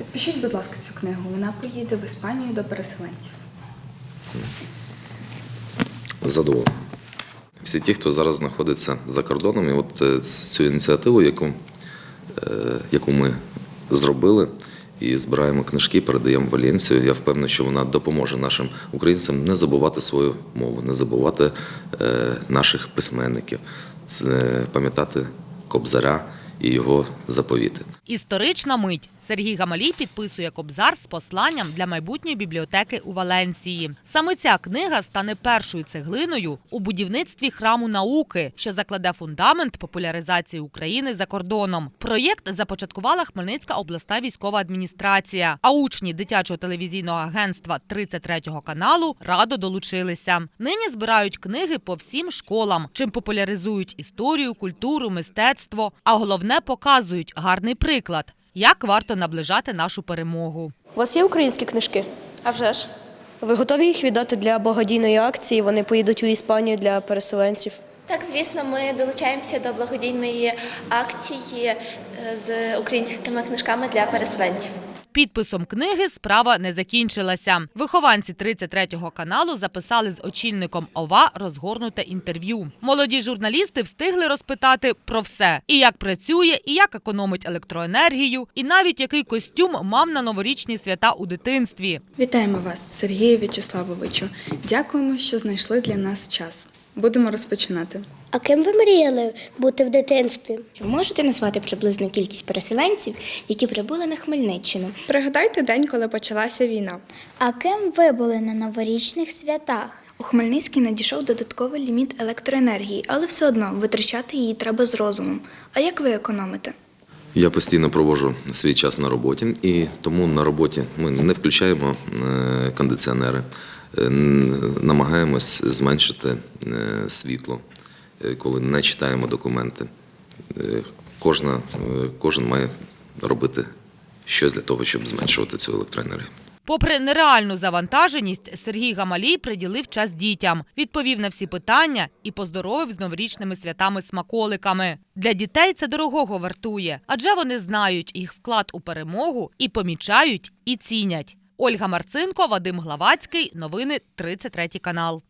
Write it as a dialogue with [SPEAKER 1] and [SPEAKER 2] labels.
[SPEAKER 1] Підпишіть, будь ласка, цю книгу. Вона поїде в Іспанію до переселенців.
[SPEAKER 2] задоволений. Всі ті, хто зараз знаходиться за кордоном, і от е, цю ініціативу, яку, е, яку ми зробили, і збираємо книжки, передаємо в Валенсію. Я впевнений, що вона допоможе нашим українцям не забувати свою мову, не забувати е, наших письменників, це пам'ятати Кобзаря і його заповіти.
[SPEAKER 3] Історична мить. Сергій Гамалій підписує кобзар з посланням для майбутньої бібліотеки у Валенсії. Саме ця книга стане першою цеглиною у будівництві храму науки, що закладе фундамент популяризації України за кордоном. Проєкт започаткувала Хмельницька обласна військова адміністрація. А учні дитячого телевізійного агентства 33-го каналу радо долучилися. Нині збирають книги по всім школам, чим популяризують історію, культуру, мистецтво. А головне показують гарний приклад, як варто наближати нашу перемогу.
[SPEAKER 4] У вас є українські книжки?
[SPEAKER 5] А вже ж.
[SPEAKER 4] Ви готові їх віддати для благодійної акції? Вони поїдуть у Іспанію для переселенців.
[SPEAKER 5] Так, звісно, ми долучаємося до благодійної акції е, з українськими книжками для переселенців.
[SPEAKER 3] Підписом книги справа не закінчилася. Вихованці 33-го каналу записали з очільником ОВА розгорнуте інтерв'ю. Молоді журналісти встигли розпитати про все: і як працює, і як економить електроенергію, і навіть який костюм мав на новорічні свята у дитинстві.
[SPEAKER 1] Вітаємо вас, Сергію В'ячеславовичу. Дякуємо, що знайшли для нас час. Будемо розпочинати.
[SPEAKER 6] А ким ви мріяли бути в дитинстві? Чи можете назвати приблизну кількість переселенців, які прибули на Хмельниччину?
[SPEAKER 7] Пригадайте день, коли почалася війна.
[SPEAKER 6] А ким ви були на новорічних святах?
[SPEAKER 7] У Хмельницький надійшов додатковий ліміт електроенергії, але все одно витрачати її треба з розумом. А як ви економите?
[SPEAKER 2] Я постійно проводжу свій час на роботі, і тому на роботі ми не включаємо е, кондиціонери, намагаємось зменшити е, світло, е, коли не читаємо документи. Е, Кожна, е, кожен має робити щось для того, щоб зменшувати цю електроенергію.
[SPEAKER 3] Попри нереальну завантаженість, Сергій Гамалій приділив час дітям, відповів на всі питання і поздоровив з новорічними святами-смаколиками. Для дітей це дорогого вартує, адже вони знають їх вклад у перемогу і помічають, і цінять. Ольга Марцинко, Вадим Главацький. Новини 33 канал.